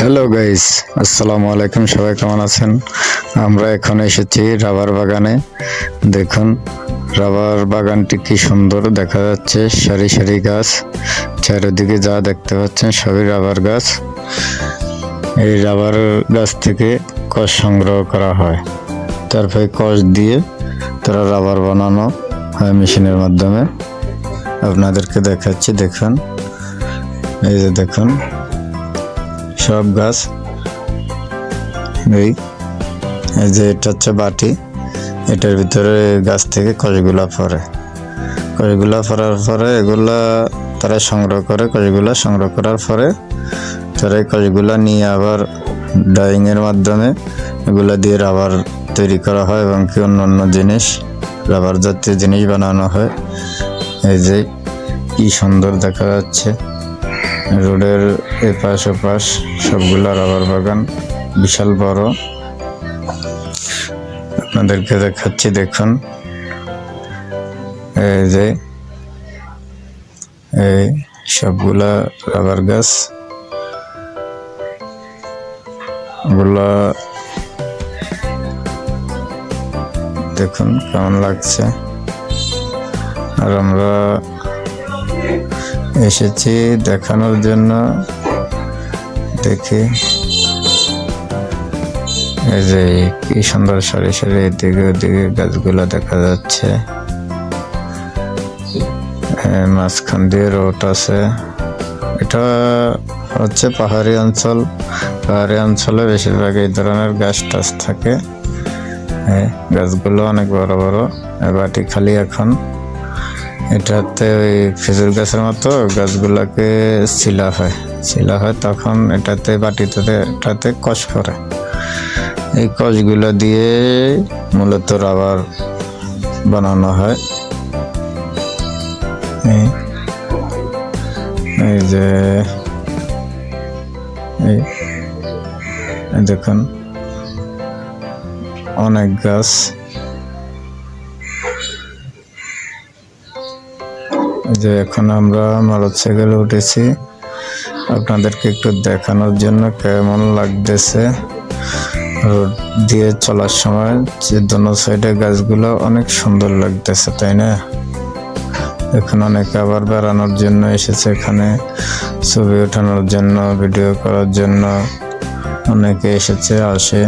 Hello guys আসসালামু আলাইকুম সবাই কেমন আছেন? আমরা এখন এসেছি রাবার বাগানে। দেখুন, রাবার বাগানটি কি সুন্দর দেখা যাচ্ছে। সারি সারি গাছ। চারিদিকে যা দেখতে পাচ্ছেন সবই রাবার গাছ। এই রাবার গাছ থেকে কষ সংগ্রহ করা হয়। তারপরে কষ দিয়ে তারা রাবার বানানো হয় মেশিনের মাধ্যমে। আপনাদেরকে দেখাচ্ছি, দেখুন। এই যে দেখুন সব গাছ। এই যে এটা হচ্ছে বাটি। এটার ভিতরে গাছ থেকে কষগুলা পড়ে। কষগুলা পড়ার পরে এগুলা তারা সংগ্রহ করে কষগুলা সংগ্রহ করার পরে তারা এই নিয়ে আবার ডাইংয়ের মাধ্যমে এগুলা দিয়ে রাবার তৈরি করা হয় এবং কি অন্য অন্য জিনিস রাবার জাতীয় জিনিস বানানো হয়। এই যে কি সুন্দর দেখা যাচ্ছে। রোডের এপাশ ওপাশ সবগুলা রাবার বাগান বিশাল বড়। আপনাদেরকে দেখাচ্ছি, দেখুন। এই যে, এই সবগুলা রাবার গাছ। গুলা দেখুন কেমন লাগছে। আর আমরা এসেছি দেখানোর জন্য। দেখি। এই যে কি সুন্দর সারি সারি এদিকে ওদিকে গাছগুলো দেখা যাচ্ছে। মাঝখান দিয়ে রোড আছে। এটা হচ্ছে পাহাড়ি অঞ্চল। পাহাড়ি অঞ্চলে বেশিরভাগ এই ধরনের গাছ টাছ থাকে। গাছগুলো অনেক বড় বড়। বাটি খালি এখন। এটাতে ওই খেজুর গাছের মতো গাছগুলোকে শিলা হয়। শিলা হয় তখন এটাতে বাটিতে এটাতে কষ করে এই কষগুলো দিয়ে মূলত রাবার বানানো হয়। এই- যে এই দেখুন, অনেক গাছ। যে এখন আমরা মোটরসাইকেলে উঠেছি। আপনাদেরকে একটু দেখানোর জন্য কেমন লাগতেছে। রোড দিয়ে চলার সময় যে দোনো সাইডে গাছগুলো অনেক সুন্দর লাগতেছে, তাই না? এখন অনেকে আবার বেড়ানোর জন্য এসেছে এখানে, ছবি ওঠানোর জন্য, ভিডিও করার জন্য। অনেকে এসেছে, আসে,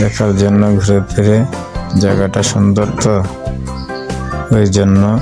দেখার জন্য, ঘুরে ফিরে। জায়গাটা সুন্দর তো? ওই জন্য।